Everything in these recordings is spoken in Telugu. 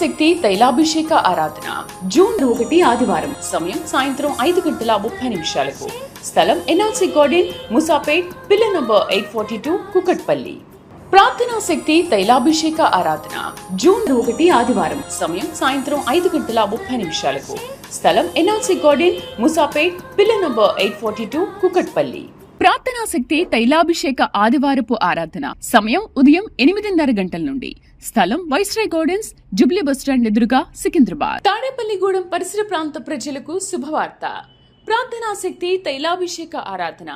శక్తి తైలాభిషేక ఆరాధన. జూన్ ఒకటి ఆదివారం సమయం సాయంత్రం ఐదు గంటల ముప్పై నిమిషాలకు. స్థలం ఎన్ఆర్సి గార్డెన్ ముసాపేట్ పిల్ల number eight forty two Kukatpally. ప్రార్థనా శక్తి తైలాభిషేక ఆరాధన. జూన్ ఒకటి ఆదివారం సమయం సాయంత్రం ఐదు గంటల ముప్పై నిమిషాలకు. స్థలం ఎన్ఆర్సి గార్డెన్ ముసాపేట్ పిల్ల number eight forty two Kukatpally. ప్రార్థనా శక్తి తైలాభిషేక ఆదివారపు ఆరాధన. సమయం ఉదయం ఎనిమిదిన్నర గంటల నుండి. స్థలం వైస్రాయ్ గార్డెన్స్ జుబ్లీ బస్టాండ్ ఎదురుగా సికింద్రాబాద్. తాడేపల్లిగూడెం పరిసర ప్రాంత ప్రజలకు శుభవార్త. ప్రార్థనాశక్తి తైలాభిషేక ఆరాధన.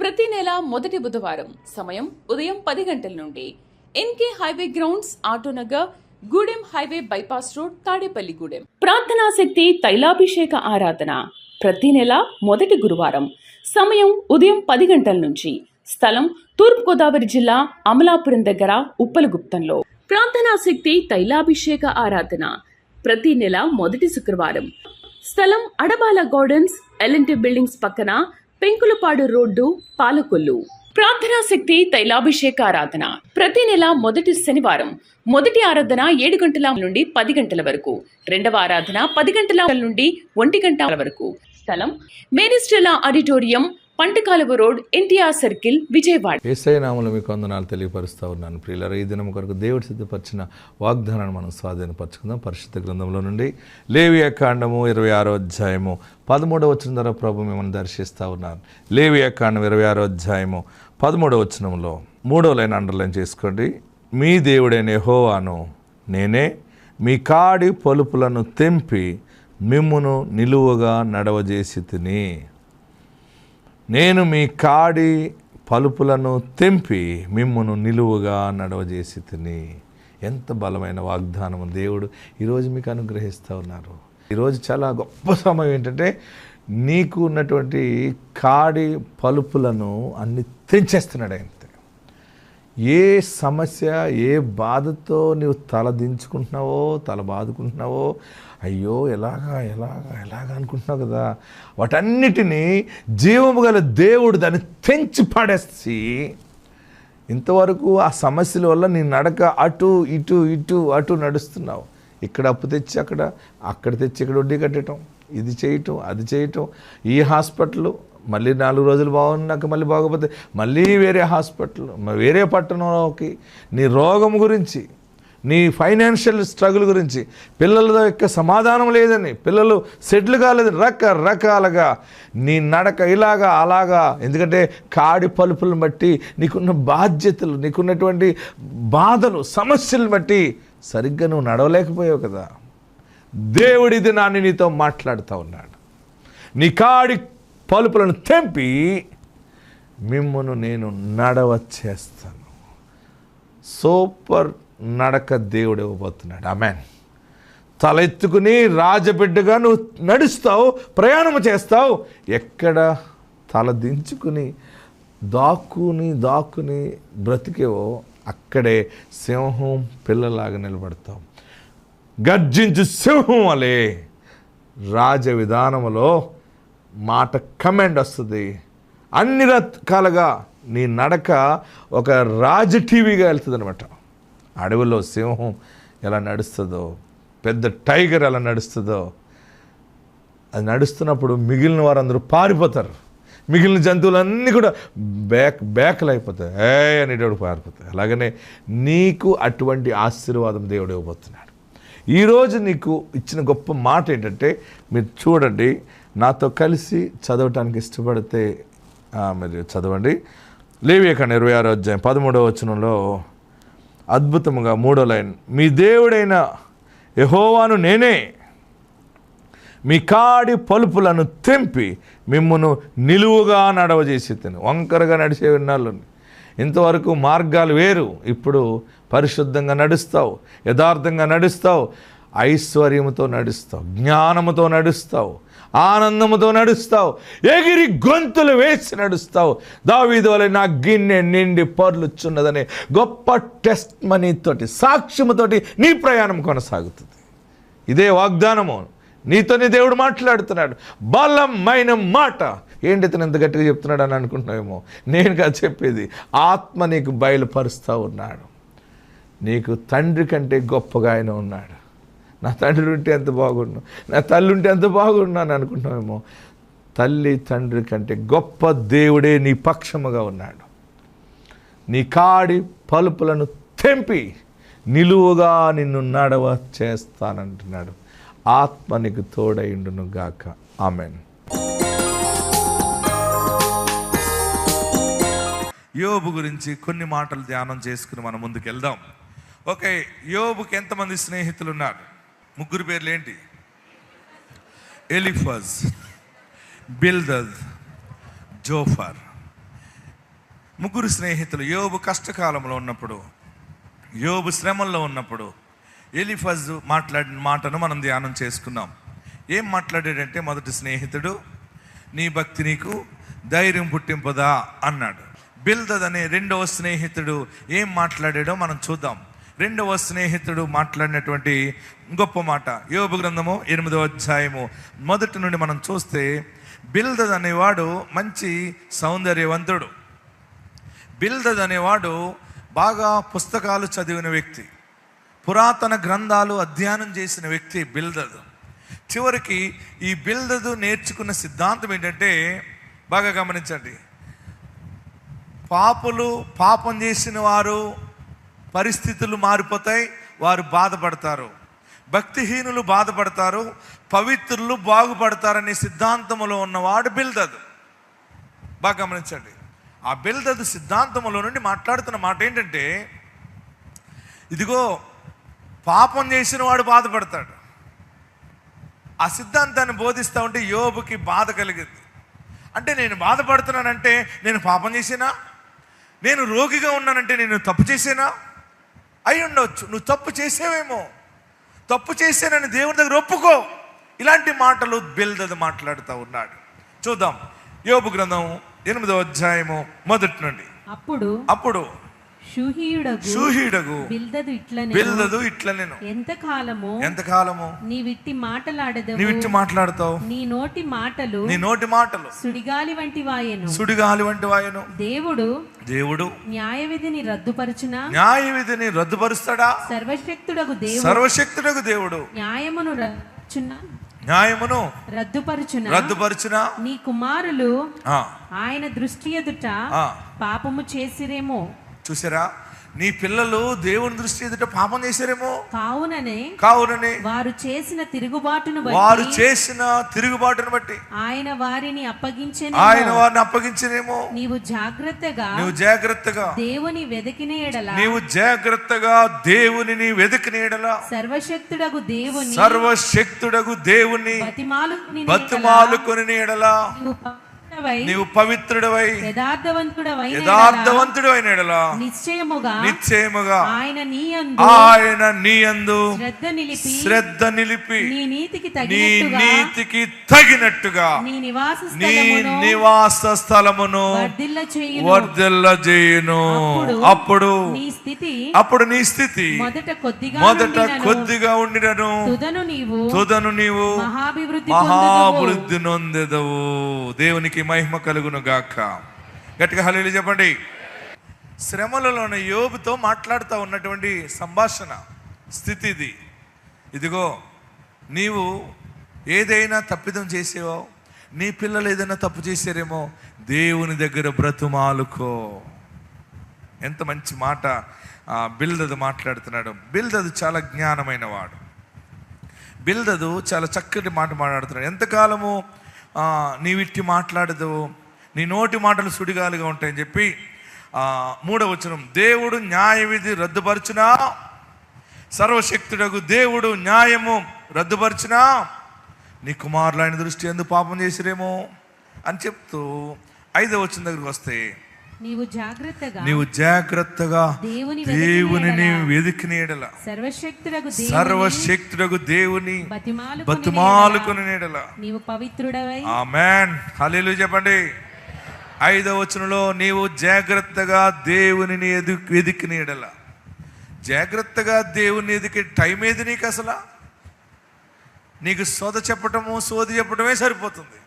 ప్రతి నెల మొదటి బుధవారం సమయం ఉదయం పది గంటల నుండి. NK highway grounds Autonagar Gudem highway bypass road Tadepalligudem. ప్రార్థనాశక్తి తైలాభిషేక ఆరాధన. ప్రతి నెల మొదటి గురువారం సమయం ఉదయం పది గంటల నుంచి. స్థలం తూర్పుగోదావరి జిల్లా అమలాపురం దగ్గర ఉప్పలగుప్తంలో. ప్రార్థనా శక్తి తైలాభిషేక ఆరాధన. ప్రతి నెల మొదటి శుక్రవారం. స్థలం అడబాల గార్డెన్స్ ఎల్ఎన్టీ బిల్డింగ్స్ పక్కన పెంకులపాడు రోడ్డు పాలకొల్లు. ప్రార్థనా శక్తి తైలాభిషేక ఆరాధన. ప్రతి నెల మొదటి శనివారం. మొదటి ఆరాధన ఏడు గంటల నుండి పది గంటల వరకు. రెండవ ఆరాధన పది గంటల నుండి ఒంటి గంటల వరకు. స్థలం మేనిస్టెలా auditorium Pantakaluva road NTR circle Vijayawada. ఏసై నామలు మీకు వందనాలు తెలియపరుస్తూ ఉన్నాను. ప్రియులర ఈ దినం కొరకు దేవుడు సిద్ధపరిచిన వాగ్దానాన్ని మనం స్వాధీనపరచుకుందాం. పరిశుద్ధ గ్రంథంలో నుండి లేవియ కాండము ఇరవై ఆరో అధ్యాయము పదమూడవ వచ్చిన ద్వారా ప్రభు మిమ్మల్ని దర్శిస్తూ ఉన్నాను. లేవియ కాండం ఇరవై ఆరో అధ్యాయము పదమూడవ వచనంలో మూడో లైన్ అండర్లైన్ చేసుకోండి. మీ దేవుడైన హోవాను నేనే మీ కాడి పలుపులను తెంపి మిమ్మును నిలువుగా నడవజేసి తిని. నేను మీ కాడి పలుపులను తెంపి మిమ్మను నిలువుగా నడవజేసి తిని. ఎంత బలమైన వాగ్దానము దేవుడు ఈరోజు మీకు అనుగ్రహిస్తూ ఉన్నారు. ఈరోజు చాలా గొప్ప సమయం ఏంటంటే నీకు ఉన్నటువంటి కాడి పలుపులను అన్ని తెంచేస్తున్నాడు ఆయన. ఏ సమస్య ఏ బాధతో నువ్వు తల దించుకుంటున్నావో తల బాదుకుంటున్నావో అయ్యో ఎలాగా ఎలాగా ఎలాగా అనుకుంటున్నావు కదా? వాటన్నిటినీ జీవము గల దేవుడు దాన్ని తెంచి పడేసి ఇంతవరకు ఆ సమస్యల వల్ల నీ నడక అటు ఇటు ఇటు అటు నడుస్తున్నావు. ఇక్కడ అప్పు తెచ్చి అక్కడ అక్కడ తెచ్చి ఇక్కడ వడ్డీ కట్టడం ఇది చేయటం అది చేయటం ఈ హాస్పిటల్ మళ్ళీ నాలుగు రోజులు బాగున్నాక మళ్ళీ బాగోపోతే మళ్ళీ వేరే హాస్పిటల్ వేరే పట్టణంలోకి. నీ రోగం గురించి నీ ఫైనాన్షియల్ స్ట్రగుల్ గురించి పిల్లల యొక్క సమాధానం లేదని పిల్లలు సెటిల్ కాలేదని రకరకాలుగా. నీ నడక ఇలాగా అలాగా. ఎందుకంటే కాడి పలుపులను బట్టి నీకున్న బాధ్యతలు నీకున్నటువంటి బాధలు సమస్యలను బట్టి సరిగ్గా నువ్వు నడవలేకపోయావు కదా. దేవుడిది నాన్ని నీతో మాట్లాడుతూ ఉన్నాడు. నీ కాడి పలుపులను తెంపి మిమ్మను నేను నడవ చేస్తాను సూపర్ నడక దేవుడు ఇవ్వబోతున్నాడు. అమెన్ తల ఎత్తుకుని రాజబిడ్డగా నువ్వు నడుస్తావు ప్రయాణం చేస్తావు ఎక్కడ తల దించుకుని దాక్కుని దాక్కుని బ్రతికేవో అక్కడే సింహం పిల్లలాగా నిలబడతావు. గర్జించు సింహం వలే రాజ విధానములో మాట కమెండ్ వస్తుంది. అన్ని రకాలుగా నీ నడక ఒక రాజ టీవీగా వెళ్తుంది అనమాట అడవిలో సింహం ఎలా నడుస్తుందో పెద్ద టైగర్ ఎలా నడుస్తుందో అది నడుస్తున్నప్పుడు మిగిలిన వారందరూ పారిపోతారు. మిగిలిన జంతువులన్నీ కూడా బ్యాక్ బ్యాక్లు అయిపోతాయి. ఏ అనేటప్పుడు పారిపోతాయి అలాగనే నీకు అటువంటి ఆశీర్వాదం దేవుడు ఇవ్వబోతున్నాడు. ఈరోజు నీకు ఇచ్చిన గొప్ప మాట ఏంటంటే మీరు చూడండి నాతో కలిసి చదవటానికి ఇష్టపడితే మీరు చదవండి. లేవియకండి ఇరవై ఆరో అధ్యాయం పదమూడవ వచనంలో అద్భుతముగా మూడో లైన్ మీ దేవుడైన యహోవాను నేనే మీ కాడి పలుపులను తెంపి మిమ్మను నిలువుగా నడవజేసి తిని వంకరగా నడిచే విన్నాళ్ళని ఇంతవరకు మార్గాలు వేరు. ఇప్పుడు పరిశుద్ధంగా నడుస్తావు యథార్థంగా నడుస్తావు ఐశ్వర్యముతో నడుస్తావు జ్ఞానముతో నడుస్తావు ఆనందముతో నడుస్తావు. ఎగిరి గొంతులు వేసి నడుస్తావు. దావీదు వలె నా గిన్నె నిండి పర్లుచున్నదనే గొప్ప టెస్ట్ మనీతోటి సాక్ష్యముతోటి నీ ప్రయాణం కొనసాగుతుంది. ఇదే వాగ్దానము. నీతోనే దేవుడు మాట్లాడుతున్నాడు. బలమైన మాట. ఏంటి ఇతను ఎంత గట్టిగా చెప్తున్నాడు అని అనుకుంటున్నావేమో? నేను కాదు చెప్పేది. ఆత్మ నీకు బయలుపరుస్తూ ఉన్నాడు. నీకు తండ్రి కంటే గొప్పగా ఆయన ఉన్నాడు. నా తండ్రి ఉంటే ఎంత బాగుండు నా తల్లి ఉంటే ఎంత బాగుండు అని అనుకుంటున్నామేమో తల్లి తండ్రి కంటే గొప్ప దేవుడే నీ పక్షముగా ఉన్నాడు. నీ కాడి పలుపులను తెంపి నిలువుగా నిన్ను నడవ చేస్తానంటున్నాడు. ఆత్మ నీకు తోడైండును గాక. ఆమెన్. యోబు గురించి కొన్ని మాటలు ధ్యానం చేసుకుని మనం ముందుకు వెళ్దాం ఓకే యోబుకి ఎంతమంది స్నేహితులు ఉన్నారు ముగ్గురు పేర్లు ఏంటి ఎలిఫజ్ బిల్దద్ జోఫర్. ముగ్గురు స్నేహితులు యోబు కష్టకాలంలో ఉన్నప్పుడు యోబు శ్రమల్లో ఉన్నప్పుడు ఎలిఫజ్ మాట్లాడిన మాటను మనం ధ్యానం చేసుకున్నాం. ఏం మాట్లాడాడంటే మొదటి స్నేహితుడు నీ భక్తి నీకు ధైర్యం పుట్టింపదా అన్నాడు. బిల్దద్ అనే రెండవ స్నేహితుడు ఏం మాట్లాడాడో మనం చూద్దాం. రెండవ స్నేహితుడు మాట్లాడినటువంటి గొప్ప మాట. యోగ గ్రంథము ఎనిమిదవ అధ్యాయము. మొదటి నుండి మనం చూస్తే బిల్దద్ అనేవాడు మంచి సౌందర్యవంతుడు. బిల్దద్ అనేవాడు బాగా పుస్తకాలు చదివిన వ్యక్తి. పురాతన గ్రంథాలు అధ్యయనం చేసిన వ్యక్తి బిల్దద్. చివరికి ఈ బిల్దదు నేర్చుకున్న సిద్ధాంతం ఏంటంటే బాగా గమనించండి. పాపులు పాపం చేసిన వారు పరిస్థితులు మారిపోతాయి వారు బాధపడతారు. భక్తిహీనులు బాధపడతారు పవిత్రులు బాగుపడతారనే సిద్ధాంతములో ఉన్నవాడు బిల్దదు. బాగా గమనించండి. ఆ బిల్దదు సిద్ధాంతములో నుండి మాట్లాడుతున్న మాట ఏంటంటే ఇదిగో పాపం చేసిన వాడు బాధపడతాడు. ఆ సిద్ధాంతాన్ని బోధిస్తూ ఉంటే యోబుకి బాధ కలిగింది. అంటే నేను బాధపడుతున్నానంటే నేను పాపం చేసినా? నేను రోగిగా ఉన్నానంటే నేను తప్పు చేసేనా? అయి ఉండవచ్చు నువ్వు తప్పు చేసేవేమో. తప్పు చేశానని దేవుని దగ్గర ఒప్పుకో. ఇలాంటి మాటలు బిల్దది మాట్లాడుతూ ఉన్నాడు. చూద్దాం. యోబు గ్రంథం ఎనిమిదో అధ్యాయము మొదటి నుండి. అప్పుడు అప్పుడు షూహీడగు బిల్దదు ఇట్లనే బిల్దదు ఇట్లా నేను ఎంత కాలము నీ విట్టి మాటలాడదవు. నీ విట్టి మాట్లాడతావు? నీ నోటి మాటలు నీ నోటి మాటలు సుడిగాలి వంటి వాయను. సుడిగాలి వంటి వాయును. దేవుడు దేవుడు న్యాయ విధిని రద్దుపరచున? న్యాయ విధిని రద్దుపరుస్తాడా? సర్వశక్తుడగు దేవుడు సర్వశక్తుడకు దేవుడు న్యాయమును రచ్చున న్యాయమును రద్దుపరచున? రద్దుపరచున? నీ కుమారులు ఆయన దృష్టి ఎదుట. పాపము చేసిరేమో. చూసారా? నీ పిల్లలు దేవుని దృష్టి ఎదుట పాపం చేశారేమో? కావుననే కావునని. వారు చేసిన తిరుగుబాటును వారు చేసిన తిరుగుబాటును బట్టి. ఆయన వారిని అప్పగించిన ఆయన వారిని అప్పగించినేమో. నీవు జాగ్రత్తగా నువ్వు జాగ్రత్తగా. దేవుని వెదకిన ఎడల. నీవు జాగ్రత్తగా దేవునిని వెతికినేడలా సర్వశక్తుడగు దేవుని సర్వశక్తుడగు దేవుని బతిమాలు బతుమాలుకొని నీడలా నీవు పవిత్రుడవై పవిత్రుడవై యథార్థవంతుడవైన నిశ్చయముగా నిశ్చయముగా ఆయన ఆయన నీయందు శ్రద్ధ నిలిపి శ్రద్ధ నిలిపి నీ నీతికి నీ తగినట్టుగా నీతికి తగినట్టుగా నీ నివాస నీ స్థలమును నివాస స్థలమును వర్ధిల్ల చేయును. వర్ధిల్ల చేయును. అప్పుడు అప్పుడు నీ స్థితి అప్పుడు నీ స్థితి మొదట కొద్దిగా మొదట నుండినను, కొద్దిగా ఉండినను. తుదను నీవు తుదను నీవు మహాభివృద్ధి పొందుదువు. మహాభివృద్ధి నొందెదవు. దేవునికి మహిమ కలుగును గాక గట్టిగా హలీలు చెప్పండి. శ్రమలలోని యోబుతో మాట్లాడుతూ ఉన్నటువంటి సంభాషణ స్థితి ఇది ఇదిగో నీవు ఏదైనా తప్పిదం చేసేవో నీ పిల్లలు ఏదైనా తప్పు చేశారేమో దేవుని దగ్గర బ్రతుమాలుకో. ఎంత మంచి మాట బిల్దదు మాట్లాడుతున్నాడు. బిల్దదు చాలా జ్ఞానమైన వాడు బిల్దదు చాలా చక్కటి మాట మాట్లాడుతున్నాడు. ఎంతకాలము నీవిట్టి మాట్లాడదు నీ నోటి మాటలు సుడిగాలుగా ఉంటాయని చెప్పి ఆ, మూడవ వచనం దేవుడు న్యాయ విధి రద్దుపరచునా? సర్వశక్తుడకు దేవుడు న్యాయము రద్దుపరచునా? నీ కుమారులు ఆయన దృష్టి ఎందుకు పాపం చేసిరేమో అని చెప్తూ ఐదవ వచ్చిన దగ్గరికి వస్తే నీవు జాగ్రత్తగా నీవు జాగ్రత్తగా దేవుని ఎడల సర్వశక్తుడగు దేవుని సర్వశక్తుడకు దేవుని బతుమాలుకుని ఎడల నీవు పవిత్రుడవై ఆమెన్. హల్లెలూయా చెప్పండి. ఐదవ వచనంలో నీవు జాగ్రత్తగా దేవునిని ఎదు ఎడల జాగ్రత్తగా దేవుని ఎదికే టైం ఏది నీకు అసలు? నీకు సోద చెప్పటము సోది చెప్పటమే సరిపోతుంది.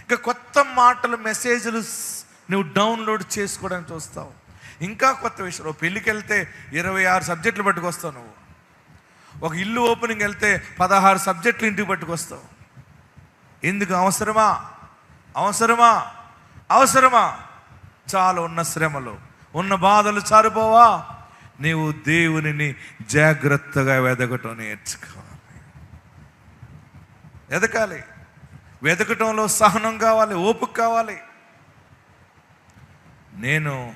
ఇంకా కొత్త మాటలు మెసేజ్లు నువ్వు డౌన్లోడ్ చేసుకోవడానికి చూస్తావు ఇంకా కొత్త విషయం పెళ్ళికి వెళ్తే ఇరవై ఆరు సబ్జెక్టులు పట్టుకొస్తావు నువ్వు. ఒక ఇల్లు ఓపెనింగ్ వెళ్తే పదహారు సబ్జెక్టులు ఇంటికి పట్టుకొస్తావు. ఎందుకు అవసరమా? అవసరమా? అవసరమా? చాలా ఉన్న శ్రమలు ఉన్న బాధలు చారిపోవా? నీవు దేవునిని జాగ్రత్తగా వెదకటం నేర్చుకోవాలి వెదకాలి. వెదకటంలో సహనం కావాలి ఓపిక కావాలి. నేను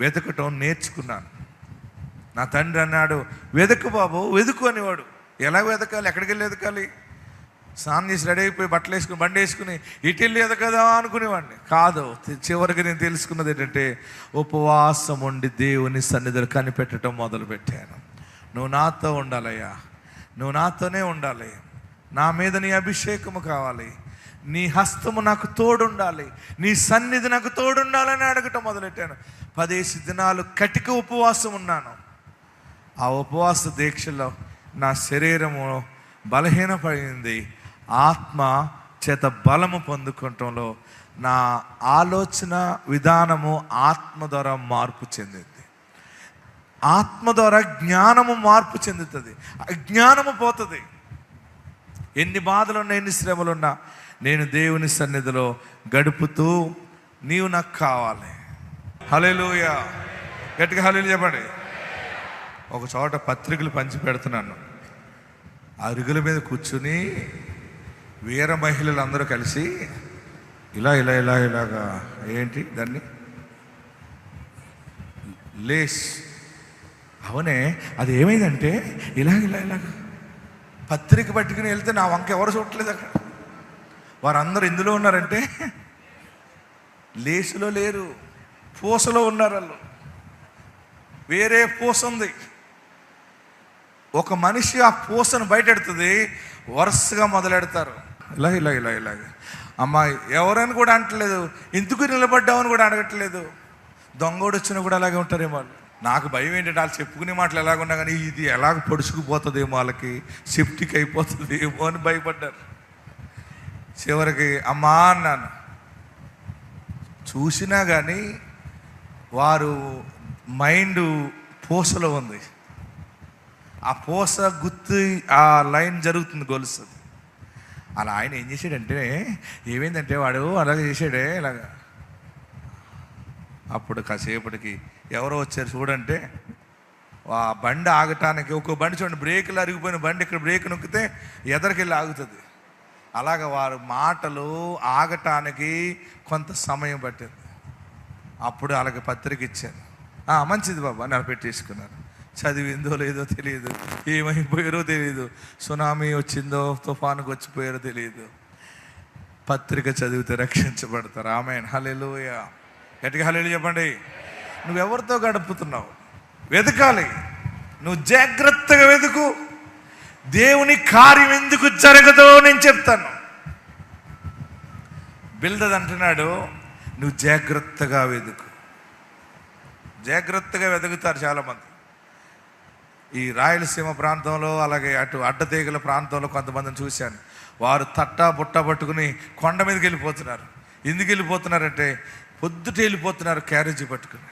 వెతకటం నేర్చుకున్నాను. నా తండ్రి అన్నాడు వెతుకు బాబు వెతుకు అనేవాడు. ఎలా వెతకాలి? ఎక్కడికి వెళ్ళి వెతకాలి? స్నానం చేసి రెడీ అయిపోయి బట్టలు వేసుకుని బండి వేసుకుని ఇటు వెళ్ళి ఎదకదా అనుకునేవాడిని. కాదు చివరికి నేను తెలుసుకున్నది ఏంటంటే ఉపవాసం ఉండి దేవుని సన్నిధులు కనిపెట్టడం మొదలుపెట్టాను. నువ్వు నాతో ఉండాలయ్యా. నువ్వు నాతోనే ఉండాలి. నా మీద నీ అభిషేకము కావాలి. నీ హస్తము నాకు తోడుండాలి. నీ సన్నిధి నాకు తోడుండాలని అడగటం మొదలెట్టాను. పదేసి దినాలు కటిక ఉపవాసం ఉన్నాను. ఆ ఉపవాస దీక్షలో నా శరీరము బలహీనపడింది. ఆత్మ చేత బలము పొందుకోవటంలో నా ఆలోచన విధానము ఆత్మ ద్వారా మార్పు చెందింది. ఆత్మ ద్వారా జ్ఞానము మార్పు చెందుతుంది. జ్ఞానము పోతుంది. ఎన్ని బాధలున్నా ఎన్ని శ్రమలున్నా నేను దేవుని సన్నిధిలో గడుపుతూ నీవు నాకు కావాలి. హలేలుయ గట్టిగా హలేలు చెప్పండి. ఒక చోట పత్రికలు పంచి పెడుతున్నాను. అరుగుల మీద కూర్చుని వీర మహిళలు అందరూ కలిసి ఇలా ఇలా ఇలా ఇలాగా ఏంటి దాన్ని? లేస్. అవునే అది ఏమైందంటే ఇలా ఇలా ఇలాగా పత్రిక పట్టుకుని వెళ్తే నా వంక ఎవరు చూడట్లేదు అక్కడ. వారందరూ ఇందులో ఉన్నారంటే లేసులో లేరు పూసలో ఉన్నారు వాళ్ళు వేరే పూస ఉంది. ఒక మనిషి ఆ పూసను బయటెడుతుంది వరుసగా మొదలెడతారు. ఇలా ఇలా ఇలా ఇలాగ అమ్మాయి ఎవరని కూడా అంటలేదు. ఎందుకు నిలబడ్డామని కూడా అడగట్లేదు. దొంగోడు వచ్చినా కూడా అలాగే ఉంటారేమో వాళ్ళు. నాకు భయం ఏంటంటే వాళ్ళు చెప్పుకునే మాటలు ఎలాగున్నా కానీ ఇది ఎలాగ పొడుచుకుపోతుందేమో వాళ్ళకి సెప్టిక్ అయిపోతుందేమో అని భయపడ్డారు. చివరికి అమ్మా అన్నాను. చూసినా కానీ వారు మైండ్ పూసలో ఉంది. ఆ పూస గుర్తు ఆ లైన్ జరుగుతుంది గొలుస్తుంది అలా ఆయన ఏం చేశాడంటే ఏమైందంటే వాడు అలాగే చేశాడే ఇలాగా. అప్పుడు కాసేపటికి ఎవరో వచ్చారు చూడంటే ఆ బండి ఆగటానికి ఒక బండి చూడండి బ్రేకులు అరిగిపోయిన బండి ఇక్కడ బ్రేక్ నొక్కితే ఎదరికెళ్ళి ఆగుతుంది. అలాగ వారు మాటలు ఆగటానికి కొంత సమయం పట్టింది. అప్పుడు అలాగ పత్రిక ఇచ్చాను మంచిది బాబా అని పెట్టేసుకున్నారు. చదివిందో లేదో తెలియదు. ఏమైపోయారో తెలియదు. సునామీ వచ్చిందో తుఫానుకు వచ్చిపోయారో తెలియదు. పత్రిక చదివితే రక్షించబడతారు. ఆమె హలెలుయ గట్టిగా హలేలు చెప్పండి. నువ్వెవరితో గడుపుతున్నావు? వెతకాలి. నువ్వు జాగ్రత్తగా వెతుకు. దేవుని కార్యం ఎందుకు జరగదో నేను చెప్తాను. బిల్దద్ అంటున్నాడు నువ్వు జాగ్రత్తగా వెతుకు. జాగ్రత్తగా వెతుకుతారు చాలామంది. ఈ రాయలసీమ ప్రాంతంలో అలాగే అటు అడ్డతీగల ప్రాంతంలో కొంతమందిని చూశాను. వారు తట్టా బుట్ట పట్టుకుని కొండ మీదకి వెళ్ళిపోతున్నారు. ఎందుకు వెళ్ళిపోతున్నారంటే పొద్దుట వెళ్ళిపోతున్నారు క్యారేజీ పట్టుకుని.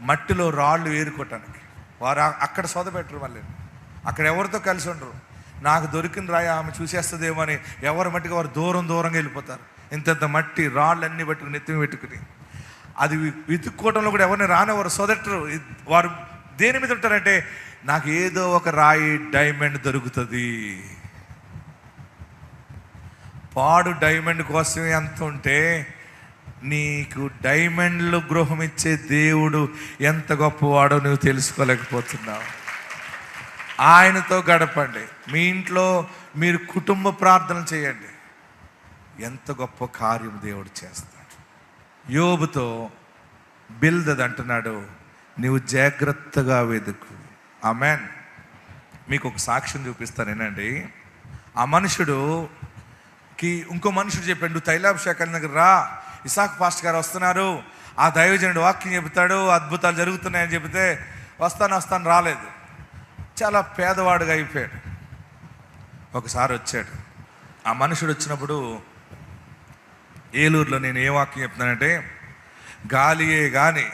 మట్టిలో రాళ్ళు ఏరుకోవటానికి. వారు అక్కడ సోద పెట్టరు మళ్ళీ. అక్కడ ఎవరితో కలిసి ఉండరు. నాకు దొరికిన రాయ ఆమె చూసేస్తుందేమో అని ఎవరి మట్టికి వారు దూరం దూరంగా వెళ్ళిపోతారు. ఇంతంత మట్టి రాళ్ళు అన్ని పట్టుకుని నెత్తిమి పెట్టుకుని. అది వి- వెతుక్కోవడంలో కూడా ఎవరిని రానివారు సోదట్టరు. వారు దేని మీద ఉంటారంటే నాకు ఏదో ఒక రాయి డైమండ్ దొరుకుతుంది. పాడు డైమండ్ కోసమే ఎంత ఉంటే నీకు డైమండ్లు గృహం ఇచ్చే దేవుడు ఎంత గొప్పవాడో నువ్వు తెలుసుకోలేకపోతున్నావు. ఆయనతో గడపండి. మీ ఇంట్లో మీరు కుటుంబ ప్రార్థన చేయండి. ఎంత గొప్ప కార్యం దేవుడు చేస్తాడు. యోబుతో బిల్దద్ అంటున్నాడు నీవు జాగ్రత్తగా వెతుకు. ఆమెన్. మీకు ఒక సాక్ష్యం చూపిస్తాను ఏనండి ఆ మనుషుడుకి ఇంకో మనుషుడు చెప్పాడు తైలాభిషేకాల దగ్గర రా. ఇసాక్ పాస్ట్ గారు వస్తున్నారు. ఆ దైవజనుడు వాక్యం చెబుతాడు అద్భుతాలు జరుగుతున్నాయని చెబితే వస్తాను వస్తాను రాలేదు. చాలా పేదవాడుగా అయిపోయాడు. ఒకసారి వచ్చాడు. ఆ మనుషుడు వచ్చినప్పుడు ఏలూరులో నేను ఏ వాక్యం చెప్తున్నానంటే గాలియే కానీ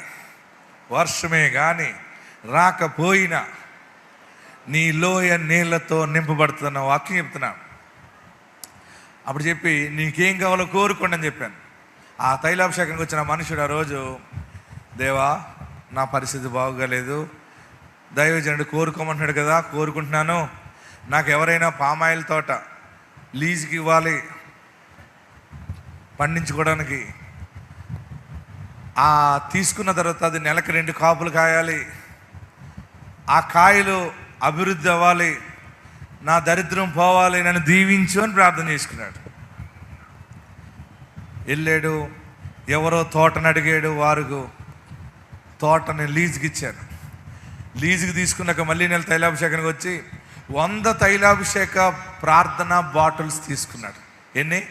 వర్షమే కానీ రాకపోయినా నీ లోయ నీళ్ళతో నింపబడుతున్న వాక్యం చెప్తున్నా. అప్పుడు చెప్పి నీకేం కావాలో కోరుకోండి అని చెప్పాను. ఆ తైలాభిషేకానికి వచ్చిన మనుషుడు ఆ రోజు దేవా నా పరిస్థితి బాగోలేదు దైవజనుడు కోరుకోమంటున్నాడు కదా కోరుకుంటున్నాను. నాకు ఎవరైనా పామాయిల్ తోట లీజుకి ఇవ్వాలి పండించుకోవడానికి. ఆ తీసుకున్న తర్వాత అది నెలకు రెండు కాపులు కాయాలి. ఆ కాయలు అభివృద్ధి అవ్వాలి. నా దరిద్రం పోవాలి నన్ను దీవించు అని ప్రార్థన చేసుకున్నాడు. వెళ్ళాడు ఎవరో తోటను అడిగాడు వారు తోటని లీజుకి ఇచ్చాను లీజుకి తీసుకున్నాక మళ్ళీ నెల తైలాభిషేకానికి వచ్చి వంద తైలాభిషేక ప్రార్థన బాటిల్స్ తీసుకున్నాడు. ఎన్ని?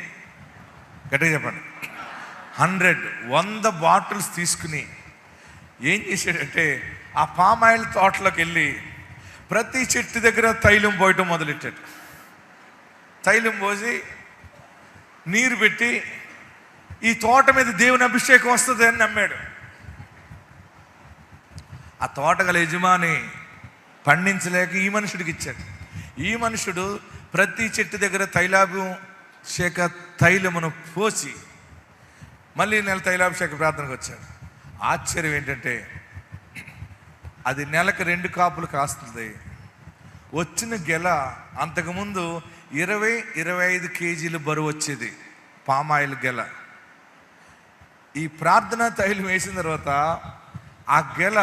గట్టిగా చెప్పండి. హండ్రెడ్. వంద బాటిల్స్ తీసుకుని ఏం చేశాడంటే ఆ పామాయిల్ తోటలోకి వెళ్ళి ప్రతి చెట్టు దగ్గర తైలం పోయటం మొదలెట్టాడు. తైలం పోసి నీరు పెట్టి ఈ తోట మీద దేవుని అభిషేకం వస్తుంది అని నమ్మాడు. ఆ తోటగల యజమాని పండించలేక ఈ మనుషుడికి ఇచ్చాడు. ఈ మనుషుడు ప్రతి చెట్టు దగ్గర తైలాభిషేక తైలమును పోసి మళ్ళీ నెల తైలాభిషేక ప్రార్థనకు వచ్చాడు. ఆశ్చర్యం ఏంటంటే అది నెలకు రెండు కాపులు కాస్తుంది. వచ్చిన గెల అంతకుముందు ఇరవై ఇరవై ఐదు కేజీలు బరువు వచ్చేది పామాయిల్ గెల. ఈ ప్రార్థన తైలం వేసిన తర్వాత ఆ గెల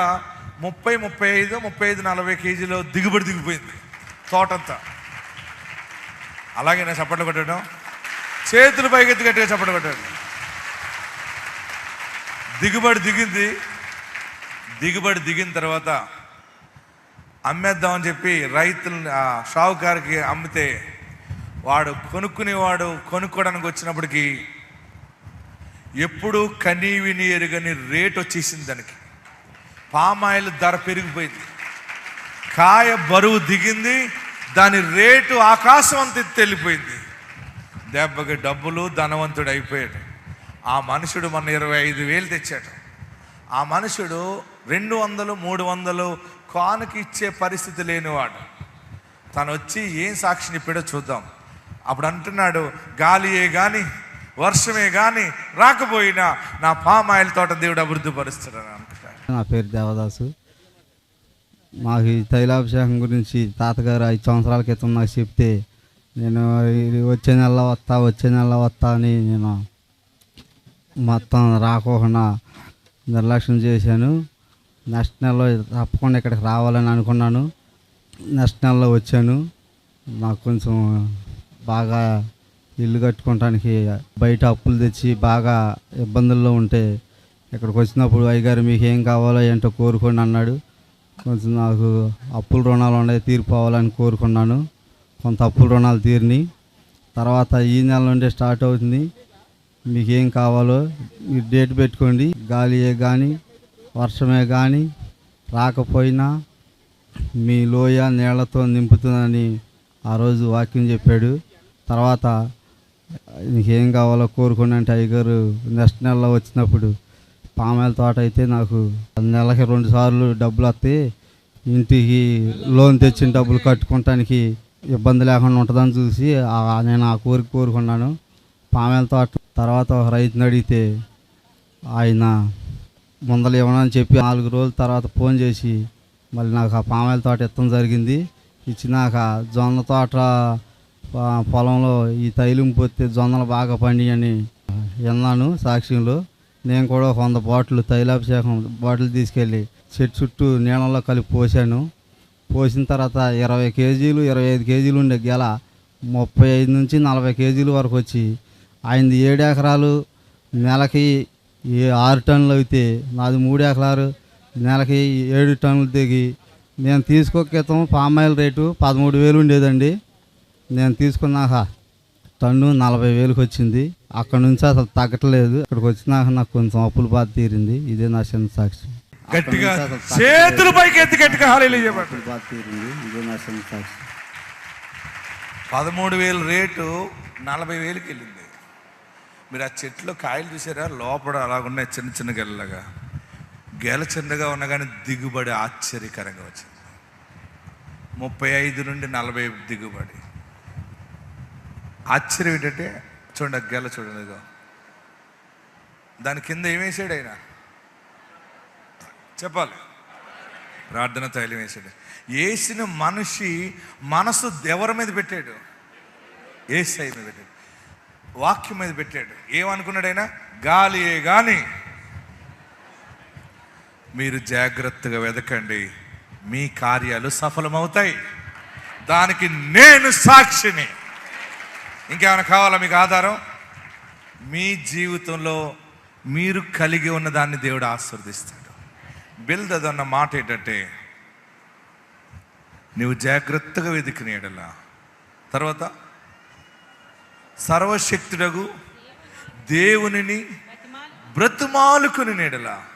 ముప్పై ముప్పై ఐదు ముప్పై ఐదు నలభై కేజీలో దిగుబడి దిగిపోయింది తోటంతా. అలాగే నేను చప్పట్లు కొట్టడం చేతులు పైకెత్తి గట్టిగా చప్పట్లు కొట్టాడు. దిగుబడి దిగింది దిగుబడి దిగిన తర్వాత అమ్మేద్దామని చెప్పి రైతులని ఆ షావుకారికి అమ్మితే వాడు కొనుక్కునేవాడు కొనుక్కోవడానికి వచ్చినప్పటికీ ఎప్పుడూ కనీ విని ఎరుగని రేట్ వచ్చేసింది దానికి. పామాయిల్ ధర పెరిగిపోయింది. కాయ బరువు దిగింది దాని రేటు ఆకాశం అంత తెలిపోయింది. దెబ్బకి డబ్బులు ధనవంతుడు అయిపోయాడు. ఆ మనుషుడు మన ఇరవై ఐదు వేలు తెచ్చాడు. ఆ మనుషుడు రెండు వందలు మూడు వందలు కానుక ఇచ్చే పరిస్థితి లేనివాడు. తను వచ్చి ఏం సాక్షి చెప్పాడో చూద్దాం. అప్పుడు అంటున్నాడు గాలియే కానీ వర్షమే కానీ రాకపోయినా నా పామాయిల్ తోట దేవుడు అభివృద్ధి పరుస్తున్నాడు నా పేరు దేవదాసు. మాకు ఈ తైలాభిషేకం గురించి తాతగారు ఐదు సంవత్సరాల క్రితం నాకు చెప్తే నేను వచ్చే నెల వస్తా వచ్చే నెల వస్తా అని నేను మొత్తం రాకోకుండా నిర్లక్ష్యం చేశాను. నెక్స్ట్ నెలలో తప్పకుండా ఇక్కడికి రావాలని అనుకున్నాను. నెక్స్ట్ నెలలో వచ్చాను. నాకు కొంచెం బాగా ఇల్లు కట్టుకోవటానికి బయట అప్పులు తెచ్చి బాగా ఇబ్బందుల్లో ఉంటే ఇక్కడికి వచ్చినప్పుడు అయ్యగారు మీకు ఏం కావాలో ఏంటో కోరుకోండి అన్నాడు. కొంచెం నాకు అప్పుల రుణాలు ఉన్నాయి తీరిపోవాలని కోరుకున్నాను. కొంత అప్పుల రుణాలు తీరిని తర్వాత ఈ నెల నుండి స్టార్ట్ అవుతుంది. మీకు ఏం కావాలో మీరు డేట్ పెట్టుకోండి. గాలియే కానీ వర్షమే కానీ రాకపోయినా మీ లోయ నీళ్ళతో నింపుతుందని ఆ రోజు వాక్యం చెప్పాడు. తర్వాత నీకేం కావాలో కోరుకోండి అంటే అయ్యగారు నెక్స్ట్ నెలలో వచ్చినప్పుడు పామాయిల తోట అయితే నాకు నెలకి రెండు సార్లు డబ్బులు వస్తాయి. ఇంటికి లోన్ తెచ్చిన డబ్బులు కట్టుకోవటానికి ఇబ్బంది లేకుండా ఉంటుందని చూసి నేను ఆ కోరిక కోరుకున్నాను. పామాయిల తోట తర్వాత ఒక రైతుని అడిగితే ఆయన ముందలు ఇవ్వనని చెప్పి నాలుగు రోజుల తర్వాత ఫోన్ చేసి మళ్ళీ నాకు ఆ పామాయిల తోట ఇత్తడం జరిగింది. ఇచ్చినాక జొన్న తోట పొలంలో ఈ తైలం పొత్తే జొన్నలు బాగా పండియని విన్నాను సాక్ష్యంలో. నేను కూడా ఒక వంద బాటిల్ తైలాభిషేకం బాటిల్ తీసుకెళ్ళి చెట్టు చుట్టూ నీళ్ళలో కలిపి పోసాను. పోసిన తర్వాత ఇరవై కేజీలు ఇరవై ఐదు కేజీలు ఉండే గెల ముప్పై ఐదు నుంచి నలభై కేజీలు వరకు వచ్చి ఆయనది ఏడు ఎకరాలు నెలకి ఏ ఆరు టన్నులు అయితే నాది మూడు ఎకరాలు నెలకి ఏడు టన్నులు దిగి నేను తీసుకో క్రితం పామాయిల్ రేటు పదమూడు వేలు ఉండేదండి. నేను తీసుకున్నాక టన్ను నలభై వేలకు వచ్చింది. అక్కడ నుంచి అసలు తగ్గట్లేదు. ఇక్కడికి వచ్చినాక నాకు కొంచెం అప్పుల బాధ తీరింది. ఇదే నా చిన్న సాక్షి గట్టిగా చేతులు పైకి ఎత్తి గట్టిగా హాలీలు చెప్పండి అప్పుల బాధ తీరింది. ఇదే నా చిన్న సాక్షి పదమూడు వేలు రేటు నలభై వేలకి వెళ్ళింది. మీరు ఆ చెట్లో కాయలు చూసారా? లోపల అలాగున్నాయి చిన్న చిన్న గెలలాగా. గెల చిన్నగా ఉన్నా కానీ దిగుబడి ఆశ్చర్యకరంగా వచ్చింది. ముప్పై ఐదు నుండి నలభై దిగుబడి. ఆశ్చర్యం ఏంటంటే చూడండి గెల చూడండి ఇదిగో. దాని కింద ఏమేసాడు ఆయన? చెప్పాలి. ప్రార్థన తైలం వేసాడు. వేసిన మనిషి మనసు ఎవరి మీద పెట్టాడు. ఏసై మీద పెట్టాడు. వాక్యం మీద పెట్టాడు. ఏమనుకున్నాడు ఆయన? గాలియే గాని. మీరు జాగ్రత్తగా వెదకండి. మీ కార్యాలు సఫలమవుతాయి. దానికి నేను సాక్షిని. ఇంకేమైనా కావాలా మీకు ఆధారం? మీ జీవితంలో మీరు కలిగి ఉన్న దాన్ని దేవుడు ఆశీర్దిస్తాడు బిల్దద్ అన్న మాట ఏంటంటే నువ్వు జాగ్రత్తగా వెతికిన ఎడలా. తర్వాత సర్వశక్తుడగు దేవునిని బ్రతుమాలుకుని నీడలా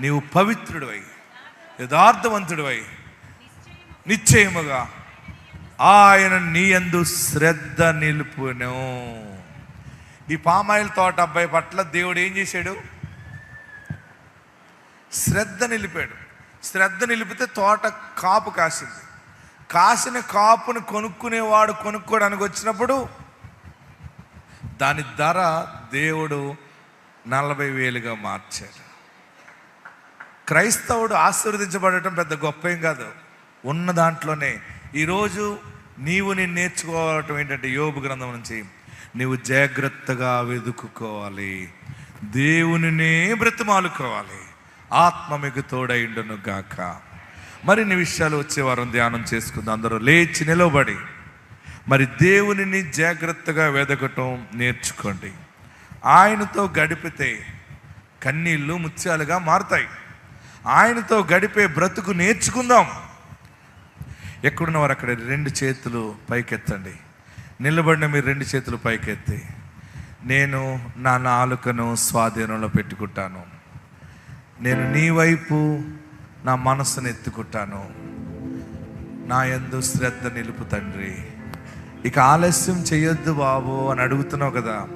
నీవు పవిత్రుడివై యథార్థవంతుడివై నిశ్చయముగా ఆయన నీ ఎందు శ్రద్ధ నిలుపును. ఈ పామాయిల్ తోట అబ్బాయి పట్ల దేవుడు ఏం చేశాడు? శ్రద్ధ నిలిపాడు. శ్రద్ధ నిలిపితే తోట కాపు కాసింది. కాసిన కాపును కొనుక్కునేవాడు కొనుక్కోవడానికి వచ్చినప్పుడు దాని ధర దేవుడు నలభై వేలుగా మార్చాడు. క్రైస్తవుడు ఆశీర్వదించబడటం పెద్ద గొప్ప ఏం కాదు. ఉన్న దాంట్లోనే ఈరోజు నీవు నేను నేర్చుకోవటం ఏంటంటే యోబు గ్రంథం నుంచి నీవు జాగ్రత్తగా వెతుకుకోవాలి దేవునినే బ్రతిమాలుకోవాలి. ఆత్మ మీకు తోడైండును గాక. మరిన్ని విషయాలు వచ్చే వారం ధ్యానం చేసుకుందాం. అందరూ లేచి నిలబడి మరి దేవునిని జాగ్రత్తగా వెదకటం నేర్చుకోండి. ఆయనతో గడిపితే కన్నీళ్ళు ముత్యాలుగా మారుతాయి. ఆయనతో గడిపే బ్రతుకు నేర్చుకుందాం. ఎక్కడున్న వారు అక్కడ రెండు చేతులు పైకెత్తండి. నిలబడిన మీరు రెండు చేతులు పైకెత్తి నేను నా నాలుకను స్వాధీనంలో పెట్టుకుంటాను. నేను నీ వైపు నా మనసును ఎత్తుకుంటాను. నా ఎందు శ్రద్ధ నిలుపు తండ్రి. ఇక ఆలస్యం చేయొద్దు బాబు అని అడుగుతున్నావు కదా.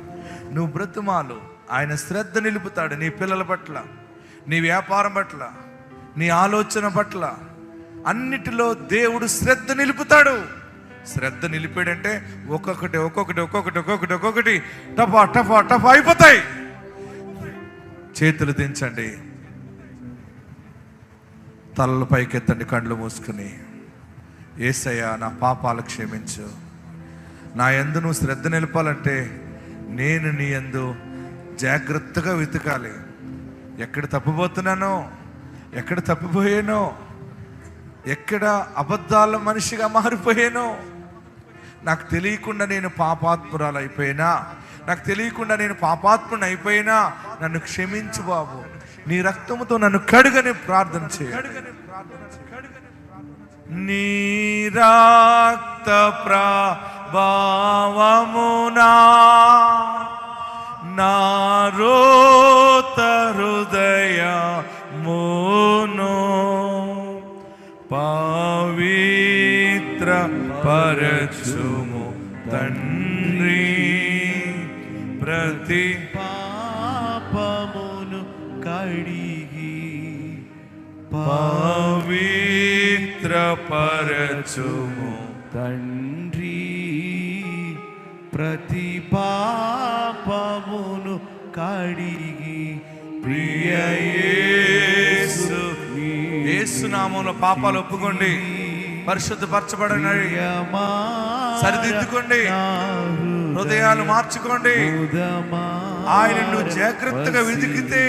నువ్వు బ్రతుమాలు ఆయన శ్రద్ధ నిలుపుతాడు నీ పిల్లల పట్ల నీ వ్యాపారం పట్ల నీ ఆలోచన పట్ల. అన్నిటిలో దేవుడు శ్రద్ధ నిలుపుతాడు. శ్రద్ధ నిలిపాడంటే ఒక్కొక్కటి ఒక్కొక్కటి ఒక్కొక్కటి ఒక్కొక్కటి ఒక్కొక్కటి టపా టపా టపా అయిపోతాయి. చేతులు దించండి. తలలు పైకెత్తండి కండ్లు మూసుకుని. ఏసయ్య నా పాపాలు క్షమించు. నా యందు నువ్వు శ్రద్ధ నిలపాలంటే నేను నీ యందు జాగ్రత్తగా వెతకాలి. ఎక్కడ తప్పిపోతున్నానో ఎక్కడ తప్పిపోయానో ఎక్కడ అబద్ధాల మనిషిగా మారిపోయానో? నాకు తెలియకుండా నేను పాపాత్మురాలు అయిపోయినా? నాకు తెలియకుండా నేను పాపాత్ముని అయిపోయినా? నన్ను క్షమించు బాబు. నీ రక్తముతో నన్ను కడుగని ప్రార్థన చేయ. నీ రక్త ప్రభావమునా పరచుము. తండ్రి ప్రతి పాపమును కడిగి ప్రియ పాపాలు ఒప్పుకోండి. పరిశుద్ధపరచబడిన సరిదిద్దుకోండి. హృదయాలు మార్చుకోండి. ఆయనను జాగ్రత్తగా వెతికితే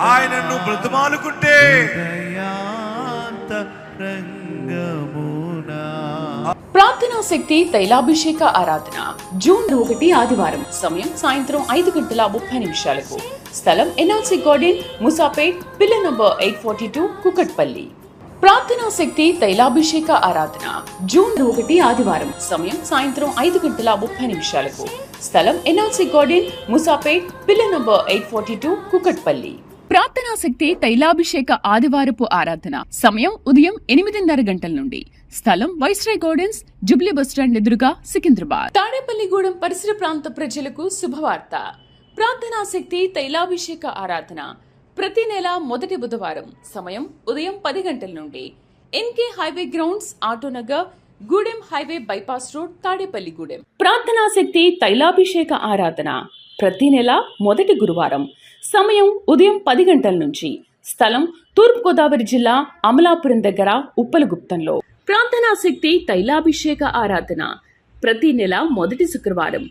ఆయనను బ్రతమాలుకుంటే ప్రార్థనా శక్తి తైలాభిషేక ఆరాధన. జూన్ ఒకటి ఆదివారం. సమయం సాయంత్రం ఐదు గంటల ముప్పై నిమిషాలకు. స్థలం ఎన్ఆర్సీ గార్డెన్ ముసాపేట్ పిల్ల number eight forty two Kukatpally. ప్రార్థనా శక్తి తైలాభిషేక ఆరాధన. జూన్ ఒకటి ఆదివారం. సమయం సాయంత్రం ఐదు గంటల ముప్పై నిమిషాలకు. స్థలం NRC garden Musapet pillar number eight forty two Kukatpally. ప్రార్థనా శక్తి తైలాభిషేక ఆదివారపు ఆరాధన. సమయం ఉదయం ఎనిమిదిన్నర గంటల నుండి. స్థలం వైస్రాయ్ గార్డెన్స్ జుబ్లీ బస్టాండ్ ఎదురుగా సికింద్రాబాద్. తాడేపల్లిగూడెం పరిసర ప్రాంత ప్రజలకు శుభవార్త. ప్రార్థనా శక్తి తైలాభిషేక ఆరాధన. ప్రతి నెల మొదటి బుధవారం. సమయం ఉదయం పది గంటల నుండి. NK highway grounds Autonagar Gudem highway bypass road Tadepalligudem. ప్రార్థనా శక్తి తైలాభిషేక ఆరాధన. ప్రతి నెల మొదటి గురువారం. సమయం ఉదయం పది గంటల నుంచి. స్థలం తూర్పుగోదావరి జిల్లా అమలాపురం దగ్గర ఉప్పలగుప్తంలో. ప్రార్థనాశక్తి తైలాభిషేక ఆరాధన. ప్రతి నెల మొదటి శుక్రవారం.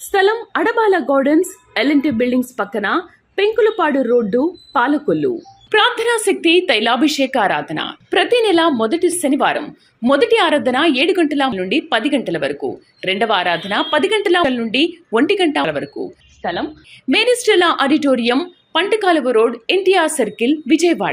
స్థలం అడబాల గార్డెన్స్ ఎల్ఎన్టీ బిల్డింగ్స్ పక్కన పెంకులపాడు రోడ్డు పాలకొల్లు. ప్రార్థనా శక్తి తైలాభిషేక ఆరాధన. ప్రతి నెల మొదటి శనివారం మొదటి ఆరాధన ఏడు గంటల నుండి పది గంటల వరకు. రెండవ ఆరాధన పది గంటల నుండి ఒంటి గంట వరకు. స్థలం మేనిస్టెలా auditorium Pantakaluva road NTR circle Vijayawada.